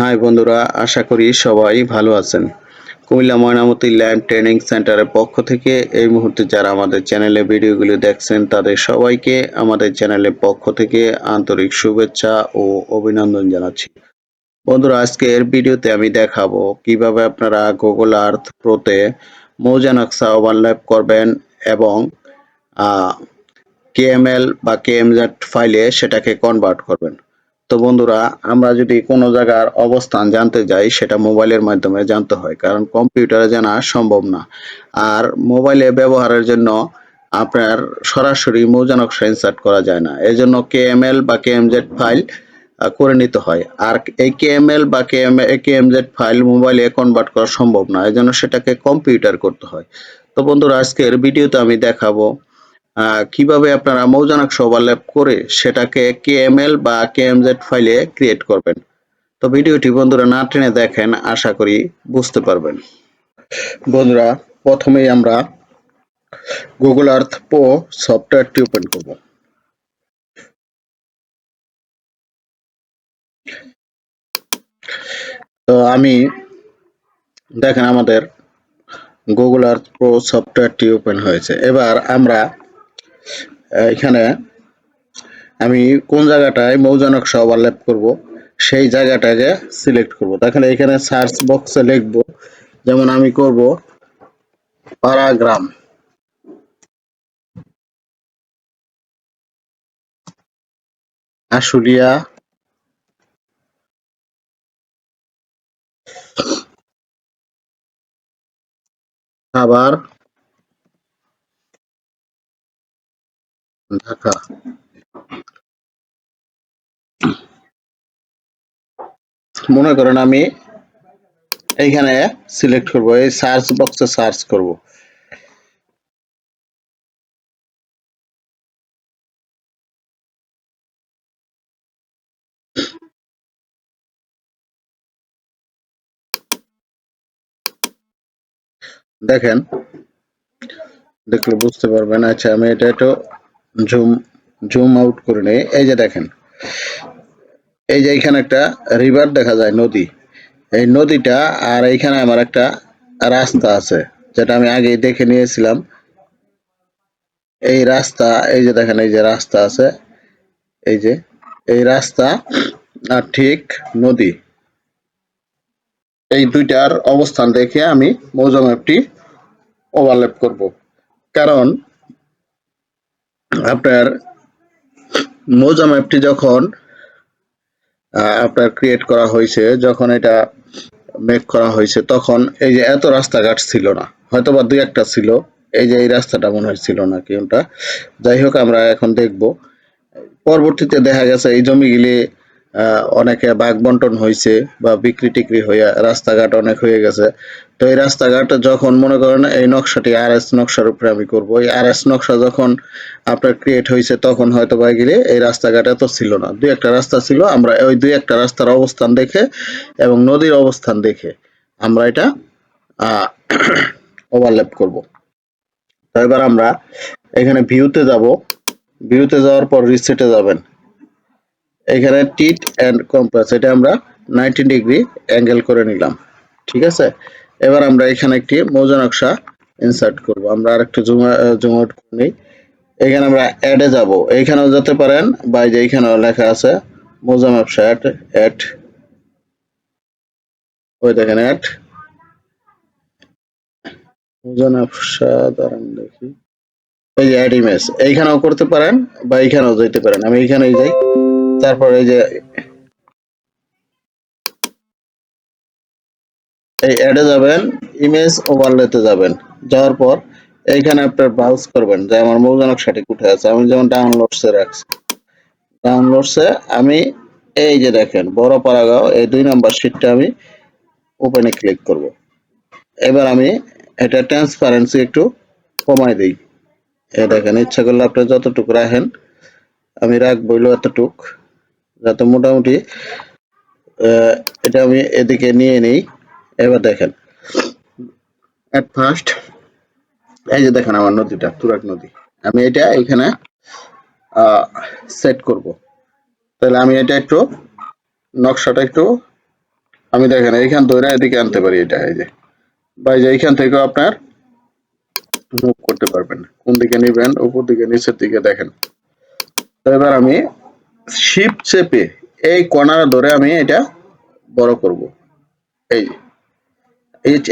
High বন্ধুরা, আশা করি সবাই ভালো আছেন। কুমিল্লা ময়নামতি ল্যান্ড ট্রেনিং সেন্টারের পক্ষ থেকে এই মুহূর্তে যারা আমাদের চ্যানেলে ভিডিওগুলি দেখছেন, তাদের সবাইকে আমাদের চ্যানেলের পক্ষ থেকে আন্তরিক শুভেচ্ছা ও অভিনন্দন জানাচ্ছি। বন্ধুরা, আজকের ভিডিওতে আমি দেখাবো কীভাবে আপনারা গুগল আর্থ প্রোতে মৌজা নকশা ওভারল্যাপ করবেন এবং কেএমএল বা কেএমজেড ফাইলে সেটাকে কনভার্ট করবেন। তো বন্ধুরা, আমরা যদি কোনো জায়গার অবস্থান জানতে যাই, সেটা মোবাইলের মাধ্যমে জানতে হয়, কারণ কম্পিউটারে জানা সম্ভব না। আর মোবাইলে ব্যবহারের জন্য আপনার সরাসরি মৌজা নকশা ইনসার্ট করা যায় না। এজন্য কেএমএল বা কেএমজেড ফাইল করে নিতে হয়। আর এই কেএমএল বা কেএমজেড ফাইল মোবাইলে কনভার্ট করা সম্ভব না। এজন্য সেটাকে কম্পিউটার করতে হয়। তো বন্ধুরা, আজকের ভিডিওতে আমি দেখাবো কীভাবে আপনারা মৌজা নকশা ওভারল্যাপ করে সেটাকে কেএমএল বা কেএমজেড ফাইলে ক্রিয়েট করবেন? তো ভিডিওটি বন্ধুরা না টেনে দেখেন, আশা করি বুঝতে পারবেন। বন্ধুরা, প্রথমেই আমরা গুগল আর্থ প্রো সফটওয়্যারটি ওপেন করব। তো আমি, দেখেন আমাদের গুগল আর্থ প্রো সফটওয়্যারটি ওপেন হয়েছে। এবার আমরা এখানে আমি কোন জায়গাটায় মৌজা নকশা ওভারল্যাপ করব? সেই জায়গাটাকে সিলেক্ট করব। দেখেন এখানে সার্চ বক্সে লিখব, যেমন আমি করব পারাগ্রাম আশুলিয়া আবার ঢাকা মনে করেন আমি এইখানে সিলেক্ট করব, এই সার্চ বক্সে সার্চ করব। দেখেন, দেখলে বুঝতে পারবেন আচ্ছা আমি এটা একটু জুম জুম আউট করে নেই। এই যে দেখেন, এই যে এখানে একটা রিভার দেখা যায়, নদী। এই নদীটা আর এইখানে আমার একটা রাস্তা আছে, যেটা আমি আগেই দেখে নিয়েছিলাম। এই রাস্তা, এই যে দেখেন, এই যে রাস্তা আছে, এই যে, এই রাস্তা আর ঠিক নদী। এই দুইটার অবস্থান দেখে আমি মৌজা ম্যাপটি ওভারল্যাপ করব। কারণ আপনার মোজা ম্যাপটি যখন আপনার ক্রিয়েট করা হয়েছে, যখন এটা মেক করা হয়েছে, তখন এই যে এত রাস্তাঘাট ছিল না হয়তো বা দুই একটা ছিল, এই যে এই রাস্তাটা মনে হয় ছিল না কি ওটা যাই হোক, আমরা এখন দেখব। পরবর্তীতে দেখা গেছে, এই জমিগুলি অনেকে ভাগ বন্টন হয়েছে বা বিক্রি টিক্রি হয়ে রাস্তাঘাট অনেক হয়ে গেছে। তো এই রাস্তাঘাট যখন মনে করেন এই নকশাটি আর এস নকশার উপরে আমি করব, এই আর এস নকশা যখন আপনার ক্রিয়েট হয়েছে তখন হয়তো বা গেলে এই রাস্তাঘাট এত ছিল না। দুই একটা রাস্তা ছিল, আমরা ওই দুই একটা রাস্তার অবস্থান দেখে এবং নদীর অবস্থান দেখে আমরা এটা ওভারল্যাপ করব। তো এবার আমরা এখানে ভিউতে যাব। ভিউতে যাওয়ার পর রিসেটে যাবেন। এখানে টিট অ্যান্ড কম্পাস এটা আমরা নাইনটি ডিগ্রি অ্যাঙ্গেল করে নিলাম, ঠিক আছে? এবার আমরা এখানে একটি মৌজা নকশা ইনসার্ট করব, আমরা আরেকটু জুম জুম আউট করে এখানে আমরা অ্যাডে যাব এইখানেও যেতে পারেন বা যে এইখানেও লেখা আছে মৌজা ব্যবসা অ্যাড অ্যাড ওই দেখেন অ্যাড মৌজা ব্যবসা দাঁড়ান দেখি। এই যে অ্যাড ইমেজ এইখানেও করতে পারেন, বা এইখানেও যেতে পারেন, আমি এইখানেই যাই। তারপর এই যে এই অ্যাডে যাবেন ইমেজ ওভারলেতে যাবেন। যাওয়ার পর এইখানে আপনার ব্রাউজ করবেন, যে আমার মৌজা নকশাটি কোথায় আছে। আমি যেমন ডাউনলোডসে রাখছি। ডাউনলোডসে আমি এই যে দেখেন, বড় পারাগাঁও এই দুই নাম্বার শিটটা আমি ওপেনে ক্লিক করব। এবার আমি এটা ট্রান্সপারেন্সি একটু কমাই দিই। এই দেখেন, ইচ্ছা করলে আপনি যতটুকু রাখেন, আমি রাখব এতটুক। যাতে মোটামুটি এটা আমি এদিকে নিয়ে নিই। এবার দেখেন। এট ফার্স্ট এই যে দেখেন আমার নদীটা, তুরাগ নদী। আমি এটা এখানে সেট করব। তাহলে আমি এটা একটু, নকশাটা একটু, আমি দেখেন, এইখান ধরে এদিকে আনতে পারি এটা, এই যে। বা এই যে এইখান থেকেও আপনার মুভ করতে পারবেন। কোন দিকে নিবেন, উপর দিকে, নিচের দিকে দেখেন। তো এবার আমি শিপ চেপে এই কর্নার ধরে আমি এটা বড় করব। এই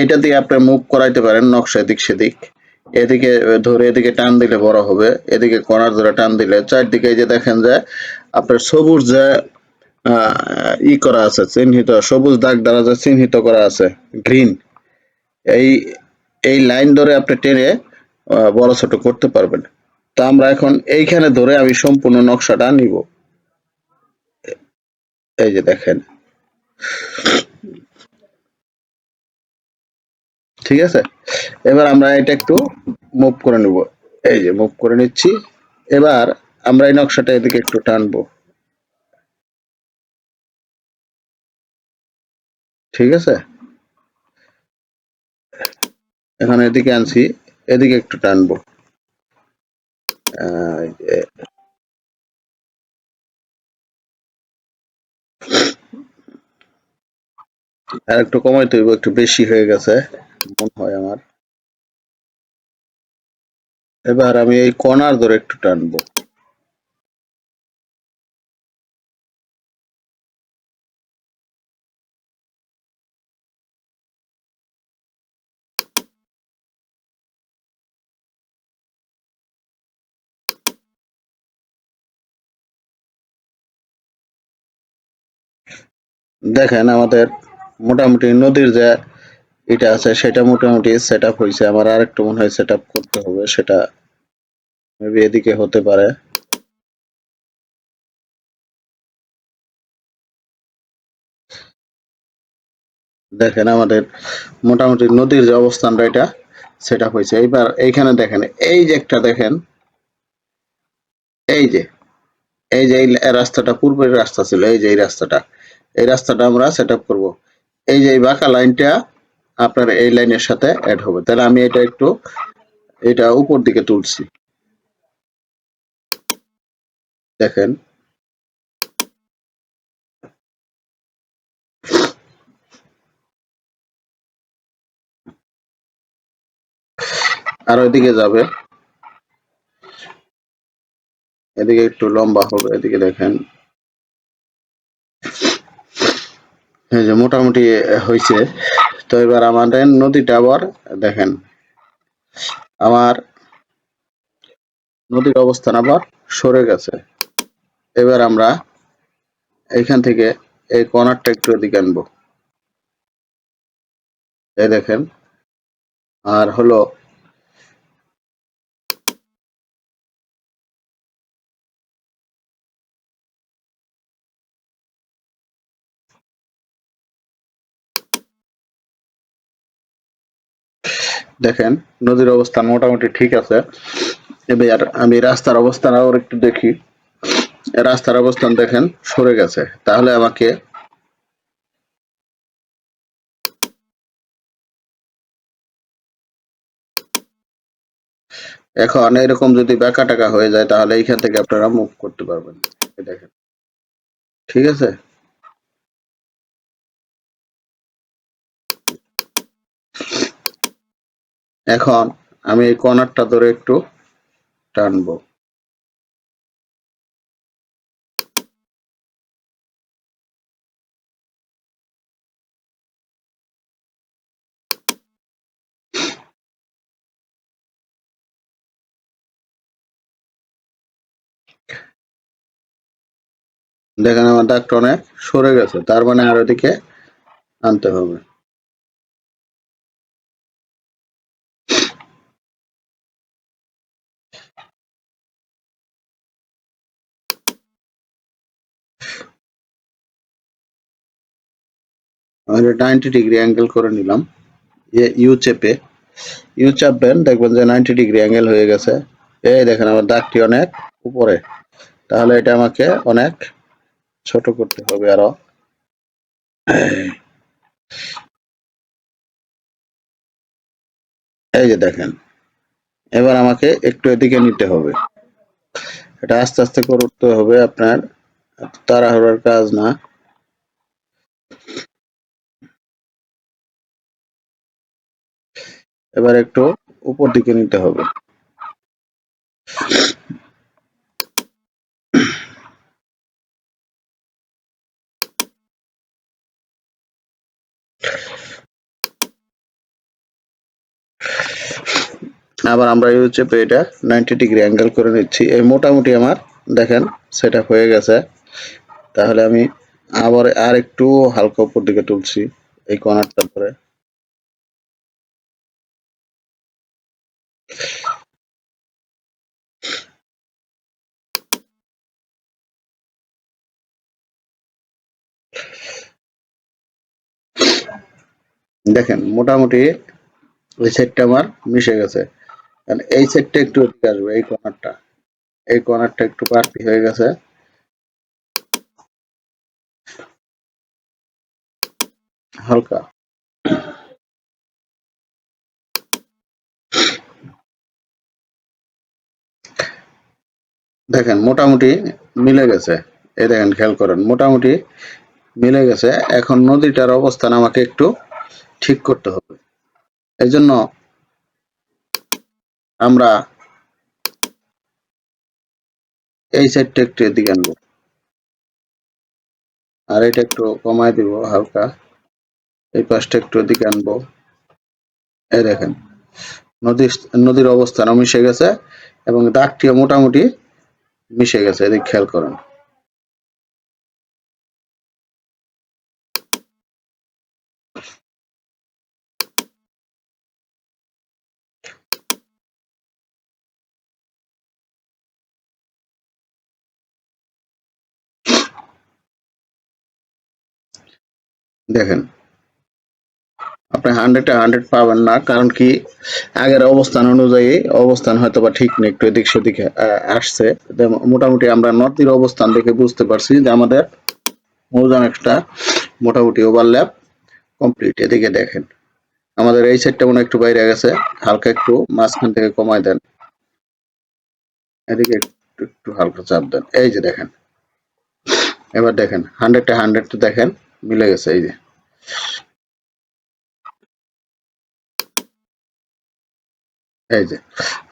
এইটা দিয়ে আপনি মুভ করাইতে পারেন, নকশা এদিক সেদিক। এদিকে ধরে এদিকে টান দিলে বড় হবে, এদিকে কর্নার ধরে টান দিলে। চারদিকে এই যে দেখেন যে আপনার সবুজ যে ই করা আছে, চিহ্নিত, সবুজ দাগ দ্বারা যে চিহ্নিত করা আছে গ্রিন এই এই লাইন ধরে আপনি টেনে বড় ছোট করতে পারবেন। তা আমরা এখন এইখানে ধরে আমি সম্পূর্ণ নকশাটা নিব। এই যে দেখেন। ঠিক আছে? এবার আমরা এটা একটু মুভ করে নিব। এই যে মুভ করে নিচ্ছি। এবার আমরা এই নকশাটা এদিকে একটু টানবো। ঠিক আছে? এখন এদিকে আনছি। এদিকে একটু টানবো আহ, এই যে, আর একটু কমাইতে হইব, একটু বেশি হয়ে গেছে, মনে হয় আমার। এবার আমি এই কর্নার ধরে একটু টানবো। দেখেন আমাদের মোটামুটি নদীর যে এটা আছে, সেটা মোটামুটি সেট আপ হয়েছে আমার আর একটু মনে হয় সেট আপ করতে হবে, সেটা মেবি এদিকে হতে পারে। দেখেন আমাদের মোটামুটি নদীর যে অবস্থানটা এটা সেট আপ হয়েছে এইবার এইখানে দেখেন, এই যে একটা দেখেন, এই যে এই যে এই রাস্তাটা পূর্বের রাস্তা ছিল, এই যে এই রাস্তাটা এই রাস্তাটা আমরা সেট আপ করব। এই যে এই বাঁকা লাইনটা আপনার এই লাইনের সাথে অ্যাড হবে। তাহলে আমি এটা একটু, এটা উপর দিকে তুলছি। দেখেন। আর ওইদিকে যাবে। এদিকে একটু লম্বা হবে, এদিকে দেখেন। এই যে মোটামুটি হয়েছে তো এবার আমাদের নদীটা আবার দেখেন। আমার নদীর অবস্থান আবার সরে গেছে। এবার আমরা এখান থেকে এই কর্নারটা একটু এদিকে আনব। এই দেখেন, আর হলো দেখেন, নদীর অবস্থান মোটামুটি ঠিক আছে। এবার আমি রাস্তার অবস্থান আবার একটু দেখি। রাস্তার অবস্থান দেখেন, সরে গেছে। তাহলে আমাকে এখন এরকম যদি বেকা টাকা হয়ে যায়, তাহলে এইখান থেকে আপনারা মুভ করতে পারবেন। দেখেন। ঠিক আছে? এখন আমি এই কর্নারটা ধরে একটু টানবো। দেখেন আমার দাগটা অনেক সরে গেছে, তার মানে আর ওদিকে আনতে হবে আমি নাইনটি ডিগ্রি অ্যাঙ্গেল করে নিলাম। ইউ চেপে। ইউ চাপবেন, দেখবেন যে নাইনটি ডিগ্রি অ্যাঙ্গেল হয়ে গেছে। এই দেখেন আমার দাগটি অনেক উপরে। তাহলে এটা আমাকে অনেক ছোট করতে হবে আরও। এই যে দেখেন, এবার আমাকে একটু এদিকে নিতে হবে। এটা আস্তে আস্তে করতে হবে আপনার তাড়াহুড়োর কাজ না। এবার একটু উপর দিকে নিতে হবে। আবার আমরা ইউজ চেপে এটা নাইনটি ডিগ্রি অ্যাঙ্গেল করে নিচ্ছি। এই মোটামুটি আমার দেখেন সেট হয়ে গেছে। তাহলে আমি আবার আর একটু হালকা উপর দিকে তুলছি এই কর্নারটা ধরে দেখেন, মোটামুটি এই সেটটা আমার মিশে গেছে। আর এই সেটটা একটু এদিকে আসবে, এই কর্নারটা এই কর্নারটা একটু বাড়তি হয়ে গেছে। হালকা। দেখেন, মোটামুটি মিলে গেছে। এই দেখেন, খেয়াল করেন, মোটামুটি মিলে গেছে। এখন নদীটার অবস্থান আমাকে একটু ঠিক করতে হবে। এই জন্য আমরা এই সাইডটা একটু এদিকে আনব। আর এটা একটু কমায় দিব হালকা। এই পাশটা একটু এদিকে আনব। এই দেখেন নদীর নদীর অবস্থানও মিশে গেছে এবং দাগটিও মোটামুটি মিশে গেছে, এদিক খেয়াল করেন। দেখেন। আপনি হান্ড্রেডে হান্ড্রেড পাবেন না, কারণ কি আগের অবস্থান অনুযায়ী অবস্থান হয়তো বা ঠিক নেই, একটু এদিক সেদিক আসছে। মোটামুটি আমরা নদীর অবস্থান দেখে বুঝতে পারছি যে আমাদের মৌজান একটা মোটামুটি ওভারল্যাপ কমপ্লিট এদিকে দেখেন, আমাদের এই সাইডটা মনে একটু বাইরে গেছে, হালকা একটু মাঝখান থেকে কমায় দেন। এদিকে একটু একটু হালকা চাপ দেন। এই যে দেখেন, এবার দেখেন হান্ড্রেডটা হান্ড্রেড তো দেখেন। মিলে গেছে, এই যে। এই যে,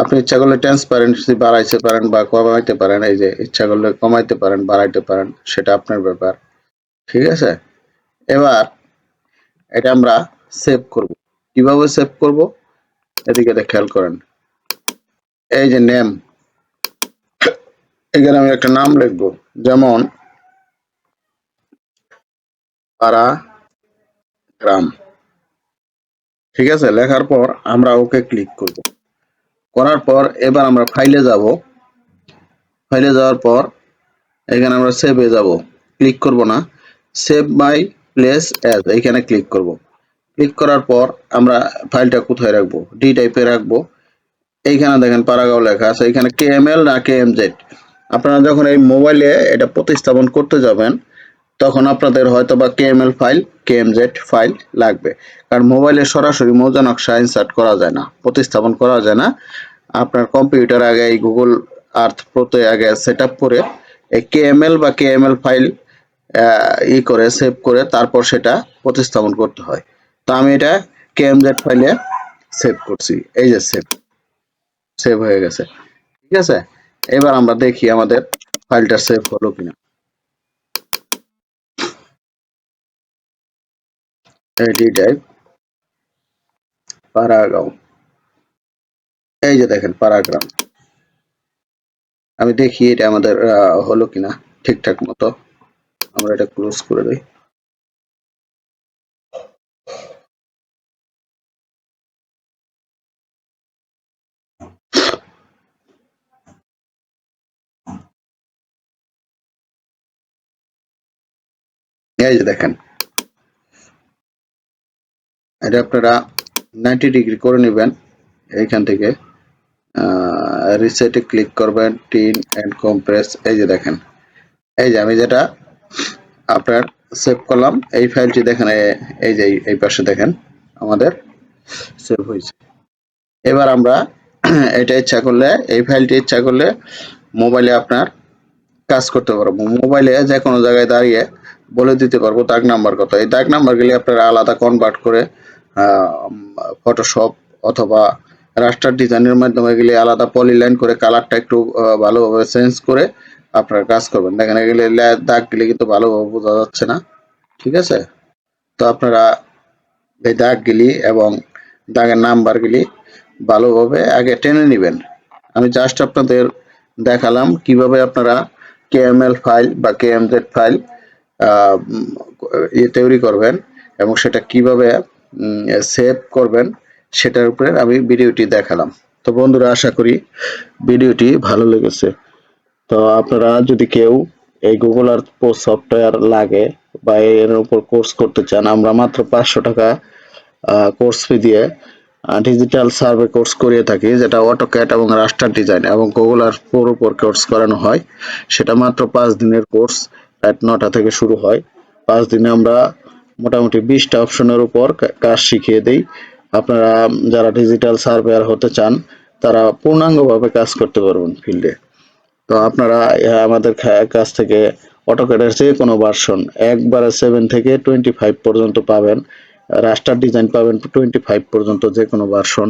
আপনি ইচ্ছা করলে ট্রান্সপারেন্সি বাড়াইতে পারেন বা কমাইতে পারেন, এই যে ইচ্ছা করলে কমাইতে পারেন, বাড়াইতে পারেন, সেটা আপনার ব্যাপার। ঠিক আছে? এবার এটা আমরা সেভ করব। কীভাবে সেভ করব? এদিকে খেয়াল করেন। এই যে নেম এখানে আমি একটা নাম লিখব। যেমন পাড়া গ্রাম। ঠিক আছে? লেখার পর আমরা ওকে ক্লিক করব। করার পর এবার আমরা ফাইলে যাব। ফাইলে যাওয়ার পর এখানে আমরা সেভে যাব। ক্লিক করব না। সেভ মাই প্লেস অ্যাজ এখানে ক্লিক করব। ক্লিক করার পর আমরা ফাইলটা কোথায় রাখব? ডি টাইপে রাখব। এইখানে দেখেন পারাগাঁও লেখা আছে। এখানে কে এম এল না কে এম জেড আপনারা যখন এই মোবাইলে এটা প্রতিস্থাপন করতে যাবেন তখন আপনাদের হয়তো বা K M L file K M Z file লাগবে। কারণ মোবাইলে সরাসরি মৌজা নকশা ইনসার্ট করা যায় না, প্রতিস্থাপন করা যায় না। আপনার কম্পিউটার আগে এই গুগল আর্থ প্রোতে আগে সেট করে এই কে এম এল বা কে এম এল ফাইল ই করে সেভ করে, তারপর সেটা প্রতিস্থাপন করতে হয়। তো আমি এটা কে এম জেড ফাইলে সেভ করছি। এই যে সেভ সেভ হয়ে গেছে। ঠিক আছে? এবার আমরা দেখি আমাদের ফাইলটা সেভ হলো কিনা। এডি টাইপ পারাগাঁও এই যে দেখেন পারাগ্রাম আমি দেখি এটা আমাদের হলো কিনা, ঠিকঠাক মতো। আমরা এটা ক্লোজ করে দিই। এই যে দেখেন এটা আপনারা নাইনটি ডিগ্রি করে নেবেন। এইখান থেকে রিসেটে ক্লিক করবেন টিন অ্যান্ড কম্প্রেস এই যে দেখেন। এই যে আমি যেটা আপনার সেভ করলাম, এই ফাইলটি দেখেন এই যে এই- পাশে দেখেন, আমাদের সেভ হয়েছে। এবার আমরা এটা ইচ্ছা করলে, এই ফাইলটি ইচ্ছা করলে মোবাইলে আপনার কাজ করতে পারব। মোবাইলে যে কোনো জায়গায় দাঁড়িয়ে বলে দিতে পারব দাগ নাম্বার কত এই দাগ নাম্বার গুলি আপনারা আলাদা কনভার্ট করে ফটোশপ অথবা রাস্টার ডিজাইনের মাধ্যমে গেলে আলাদা পলিলাইন করে কালারটা একটু ভালোভাবে চেঞ্জ করে আপনারা কাজ করবেন। দেখেন গেলে দাগ গেলে কিন্তু ভালোভাবে বোঝা যাচ্ছে না। ঠিক আছে? তো আপনারা এই দাগগুলি এবং দাগের নাম্বারগুলি ভালোভাবে আগে টেনে নেবেন। আমি জাস্ট আপনাদের দেখালাম কীভাবে আপনারা কেএমএল ফাইল বা কেএমজেড ফাইল ইয়ে তৈরি করবেন এবং সেটা কীভাবে সেভ করবেন, সেটার উপরে আমি ভিডিওটি দেখালাম। তো বন্ধুরা, আশা করি ভিডিওটি ভালো লেগেছে। তো আপনারা যদি কেউ এই গুগল আর্থ সফটওয়্যার লাগে বা এর উপর কোর্স করতে চান, আমরা মাত্র পাঁচশো টাকা কোর্স ফি দিয়ে ডিজিটাল সার্ভে কোর্স করিয়ে থাকি, যেটা অটোক্যাট এবং রাস্টার ডিজাইন এবং গুগল আর্থ প্রোর উপর কোর্স করানো হয়। সেটা মাত্র পাঁচ দিনের কোর্স রাত নটা থেকে শুরু হয়। পাঁচ দিনে আমরা মোটামুটি বিশটা অপশনের উপর কাজ শিখিয়ে দেই। আপনারা, যারা ডিজিটাল সার্ভেয়ার হতে চান, তারা পূর্ণাঙ্গভাবে কাজ করতে পারবেন ফিল্ডে তো আপনারা আমাদের কাছ থেকে অটোকেটের যে কোনো ভার্সন একবারে সেভেন থেকে টোয়েন্টি ফাইভ পর্যন্ত পাবেন। রাস্টার ডিজাইন পাবেন টোয়েন্টি ফাইভ পর্যন্ত যে কোনো ভার্সন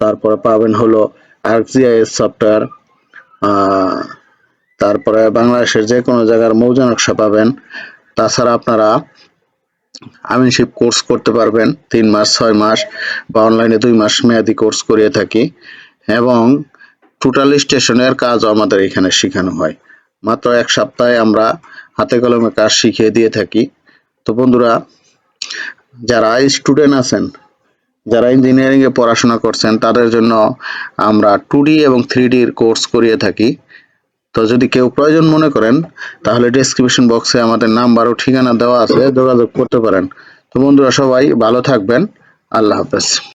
তারপরে পাবেন হলো আর্কজিআইএস সফটওয়্যার তারপরে বাংলাদেশের যে কোনো জায়গার মৌজা নকশা পাবেন। তাছাড়া আপনারা আমিনশিপ কোর্স করতে পারবেন, তিন মাস, ছয় মাস, বা অনলাইনে দুই মাস মেয়াদি কোর্স করিয়ে থাকি। এবং টোটাল স্টেশনের কাজও আমাদের এখানে শেখানো হয়। মাত্র এক সপ্তাহে আমরা হাতে কলমে কাজ শিখিয়ে দিয়ে থাকি। তো বন্ধুরা, যারা স্টুডেন্ট আছেন, যারা ইঞ্জিনিয়ারিং এ পড়াশোনা করছেন, তাদের জন্য আমরা টু এবং থ্রি ডির কোর্স করিয়ে থাকি। তো যদি কেউ প্রয়োজন মনে করেন, তাহলে ডিসক্রিপশন বক্সে আমাদের নাম্বার ও ঠিকানা দেওয়া আছে, যোগাযোগ করতে পারেন। তো বন্ধুরা সবাই ভালো থাকবেন। আল্লাহ হাফেজ।